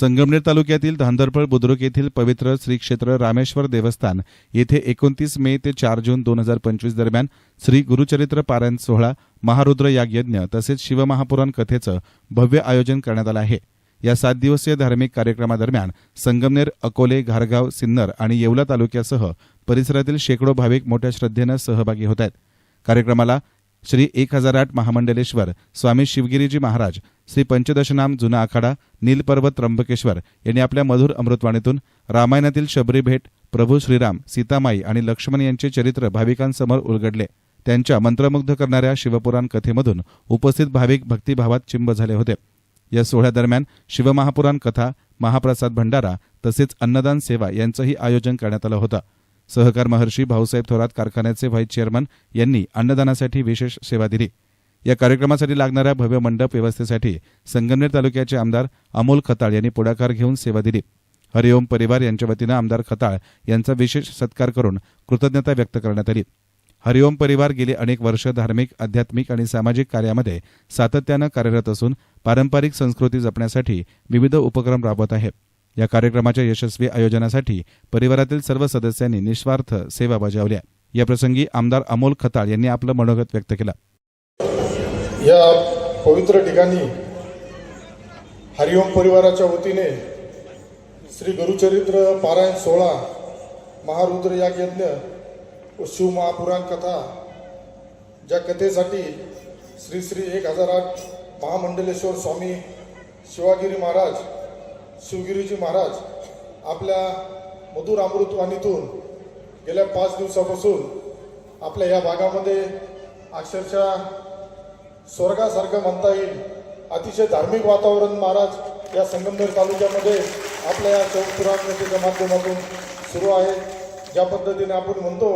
संगमनेर तालुक्यातील धांदरपळ बुद्रुक येथील पवित्र श्री क्षेत्र रामेश्वर देवस्थान येथे एकोणतीस मे ते चार जून दोन हजार पंचवीस दरम्यान श्री गुरुचरित्र पारायण सोहळा महारुद्र यागयज्ञ तसेच शिवमहापुराण कथेचं भव्य आयोजन करण्यात आलं आहे. या सात दिवसीय धार्मिक कार्यक्रमादरम्यान संगमनेर अकोले घारगाव सिन्नर आणि येवला तालुक्यासह परिसरातील शेकडो भाविक मोठ्या श्रद्धेनं सहभागी होत आहेत. कार्यक्रमाला श्री एक हजार आठ महामंडलेश्वर स्वामी शिवगिरीजी महाराज श्री पंचदशनाम जुना आखाडा नीलपर्वत त्र्यंबकेश्वर यांनी आपल्या मधुर अमृतवाणीतून रामायणातील शबरी भेट प्रभू श्रीराम सीतामाई आणि लक्ष्मण यांचे चरित्र भाविकांसमोर उलगडले. त्यांच्या मंत्रमुग्ध करणाऱ्या शिवपुराण कथेमधून उपस्थित भाविक भक्तिभावात चिंब झाले होते. या सोहळ्यादरम्यान शिवमहापुराण कथा महाप्रसाद भंडारा तसेच अन्नदान सेवा यांचंही आयोजन करण्यात आलं होतं. सहकार महर्षी भाऊसाहेब थोरात कारखान्याचे व्हाईस चेअरमन यांनी अन्नदानासाठी विशेष सेवा दिली. या कार्यक्रमासाठी लागणाऱ्या भव्य मंडप व्यवस्थेसाठी संगमनेर तालुक्याचे आमदार अमोल खताळ यांनी पुढाकार घेऊन सेवा दिली. हरिओम परिवार यांच्या वतीनं आमदार खताळ यांचा विशेष सत्कार करून कृतज्ञता व्यक्त करण्यात आली. हरिओम परिवार गेली अनेक वर्ष धार्मिक आध्यात्मिक आणि सामाजिक कार्यामध्ये सातत्यानं कार्यरत असून पारंपरिक संस्कृती जपण्यासाठी विविध उपक्रम राबवत आहे. या कार्यक्रमाच्या यशस्वी आयोजनासाठी परिवारातील सर्व सदस्यांनी निस्वार्थ सेवा बजावल्या. याप्रसंगी आमदार अमोल खताळ यांनी आपलं मनोगत व्यक्त केलं. या पवित्र ठिकाणी हरिओम परिवाराच्या वतीने श्री गुरुचरित्र पारायण सोहळा महारुद्र याग यज्ञ व शिवमहापुराण कथा ज्या कथेसाठी श्री श्री एक हजार आठ महामंडलेश्वर स्वामी शिवागिरी महाराज शिवगिरीजी महाराज आपल्या मधुर अमृतवाणीतून गेल्या पाच दिवसापासून आपल्या या भागामध्ये अक्षरशः स्वर्गासारखं म्हणता येईल. अतिशय धार्मिक वातावरण महाराज या संगमनेर तालुक्यामध्ये आपल्या या चौपुराण माध्यमातून सुरू आहे. ज्या पद्धतीने आपण म्हणतो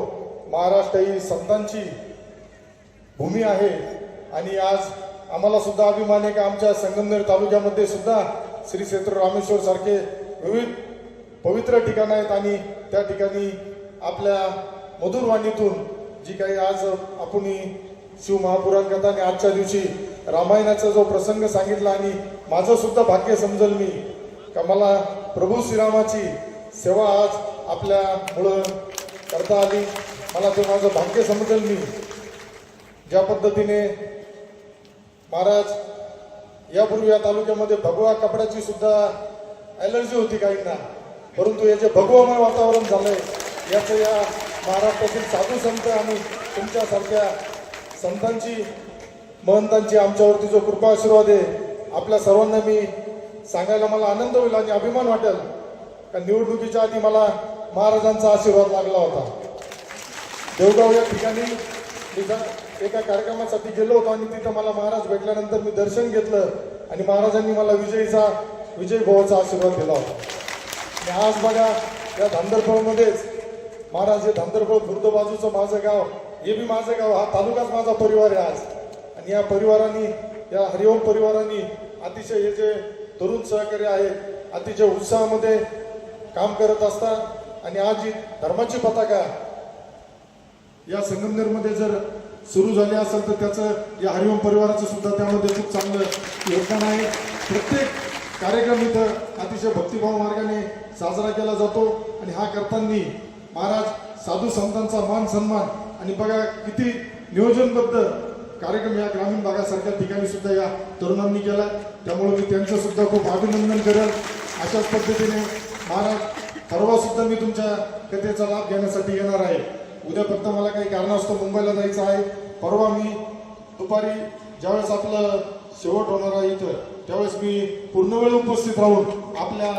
महाराष्ट्र ही संतांची भूमी आहे. आणि आज आम्हाला सुद्धा अभिमान आहे की आमच्या संगमनेर तालुक्यामध्ये सुद्धा श्री क्षेत्र रामेश्वर सारखे विविध पवित्र ठिकाणं आहेत आणि त्या ठिकाणी आपल्या मधुरवाणीतून जी काही आज आपण शिवमहापुराण कथा आणि आजच्या दिवशी रामायणाचा जो प्रसंग सांगितला आणि माझं सुद्धा भाग्य समजल मी का मला प्रभू श्रीरामाची सेवा आज आपल्या मुळं करता आली मला ते माझं भाग्य समजेल मी. ज्या पद्धतीने महाराज यापूर्वी या तालुक्यामध्ये भगवा कपड्याची सुद्धा ॲलर्जी होती काहींना. परंतु याचे भगवामय वातावरण झालंय याचं या महाराष्ट्रातील साधू संत आणि तुमच्यासारख्या संतांची महंतांची आमच्यावरती जो कृपा आशीर्वाद आहे आपल्या सर्वांना मी सांगायला मला आनंद होईल आणि अभिमान वाटेल. का निवडणुकीच्या आधी मला महाराजांचा आशीर्वाद लागला होता. देवगाव या ठिकाणी मी एका कार्यक्रमासाठी गेलो होतो आणि तिथं मला महाराज भेटल्यानंतर मी दर्शन घेतलं आणि महाराजांनी मला विजयीचा विजय भावाचा आशीर्वाद दिला होता. आणि आज बघा या धांदरफळमध्येच महाराज हे धांदरफळ खुर्द बाजूचं माझं गाव हे बी माझं गाव हा तालुकाच माझा परिवार आहे आज. आणि या परिवारांनी या हरिओम परिवारांनी अतिशय हे जे तरुण सहकारी आहेत अतिशय उत्साहामध्ये काम करत असतात. आणि आज ही धर्माची पताका या संगमनेरमध्ये जर सुरू झाले असेल तर त्याचं या हरिओम परिवाराचं सुद्धा त्यामध्ये खूप चांगलं योगदान आहे. प्रत्येक कार्यक्रम इथं अतिशय भक्तिभाव मार्गाने साजरा केला जातो आणि हा करताना महाराज साधू संतांचा मान सन्मान आणि बघा किती नियोजनबद्ध कार्यक्रम या ग्रामीण भागासारख्या ठिकाणी सुद्धा या तरुणांनी केला. त्यामुळे मी त्यांचं सुद्धा खूप अभिनंदन करेल. अशाच पद्धतीने महाराज परवा सुद्धा मी तुमच्या कथेचा लाभ घेण्यासाठी येणार आहे. फक्त मला काही कारणास्तव मुंबईला जायचं आहे. परवा मी दुपारी ज्यावेळेस आपलं शेवट होणार आहे इथं त्यावेळेस मी पूर्ण वेळ उपस्थित राहून आपल्या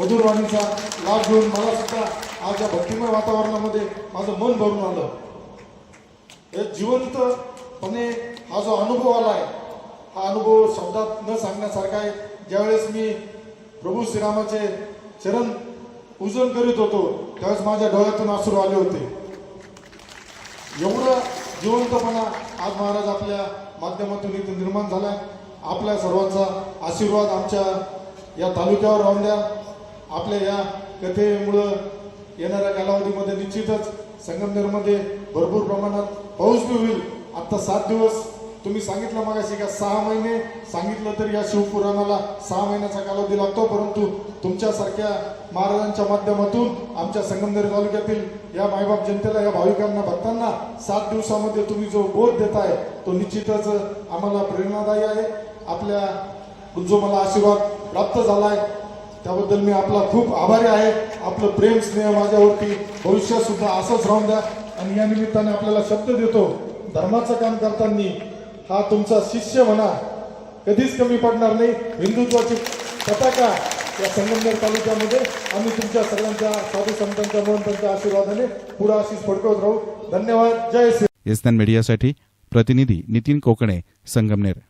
मधुरवाणीचा लाभ घेऊन मला सुद्धा आज या भक्तिमय वातावरणामध्ये माझं मन भरून आलं हे जिवंतपणे हा जो अनुभव आला आहे हा अनुभव शब्दात न सांगण्यासारखा आहे. ज्यावेळेस मी प्रभू श्रीरामाचे चरण पूजन करीत होतो त्यावेळेस माझ्या डोळ्यातून अश्रू आले होते. एवढं जिवंतपणा आज महाराज आपल्या माध्यमातून इथं निर्माण झालाय. आपल्या सर्वांचा आशीर्वाद आमच्या या तालुक्यावर राहून द्या. आपल्या या कथेमुळं येणाऱ्या कालावधीमध्ये निश्चितच संगमनेरमध्ये भरपूर प्रमाणात पाऊस बी होईल. आत्ता सात दिवस तुम्ही सांगितलं मगाशी का सहा महिने? सांगितलं तर या शिवपुराणाला सहा महिन्याचा कालावधी लागतो परंतु तुमच्यासारख्या महाराजांच्या माध्यमातून आमच्या संगमनेर तालुक्यातील या मायबाप जनतेला या भाविकांना भक्तांना सात दिवसामध्ये तुम्ही जो बोध देताय तो निश्चितच आम्हाला प्रेरणादायी आहे. आपल्या जो मला आशीर्वाद प्राप्त झालाय. त्याबद्दल मी आपला खूप आभारी आहे. आपलं प्रेम स्नेह माझ्यावरती भविष्यात सुद्धा असंच राहून द्या. आणि या निमित्ताने आपल्याला शब्द देतो धर्माचं काम करताना हा तुमचा शिष्य म्हणा. कधीच कमी पडणार नाही. हिंदुत्वाची पताका या संगमनेर तालुक्यामध्ये आम्ही तुमच्या सगळ्यांच्या साधू संतांच्या महंतांच्या आशीर्वादाने पुढे अशीच फडकवत राहू. धन्यवाद. जय श्री एसनान मीडियासाठी प्रतिनिधी नितीन कोकणे संगमनेर.